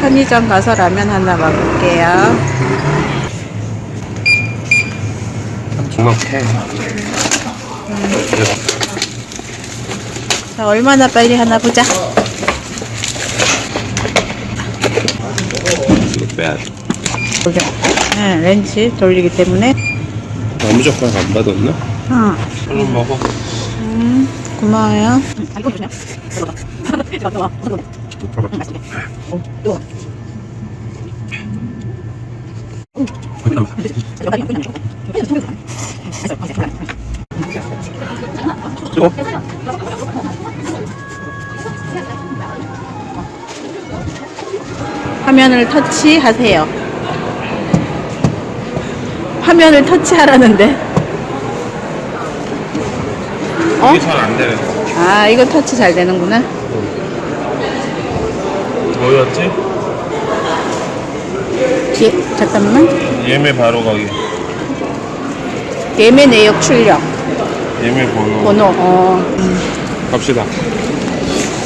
편의점 가서 라면 하나 먹을게요. 주먹해. 자, 얼마나 빨리 하나 보자. 빼야 돼. 보자. 네, 렌치 돌리기 때문에. 나무 젓가락 안 받았나? 어, 얼른 먹어. 음, 고마워요. 아, 이거 조심해 어? 화면을 터치하세요. 화면을 터치하라는데. 어? 이게 잘 안 되네. 아, 이거 터치 잘 되는구나. 뭐였지? 뒤에, 잠깐만. 예매 바로 가기. 예매 내역 출력. 예매 번호. 번호, 어. 갑시다.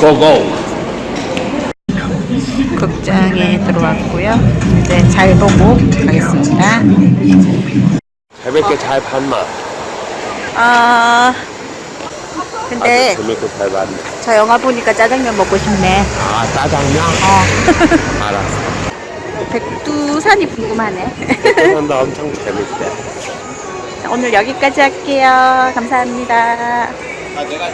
고고. 극장에 들어왔고요. 이제 잘 보고 가겠습니다. 재밌게 잘 봤나? 아, 근데 아주 재밌게 잘 봤네. 저 영화 보니까 짜장면 먹고 싶네. 아, 짜장면? 어. 알았어. 백두산이 궁금하네. 한다 엄청 재밌대. 자, 오늘 여기까지 할게요. 감사합니다. 아, 내가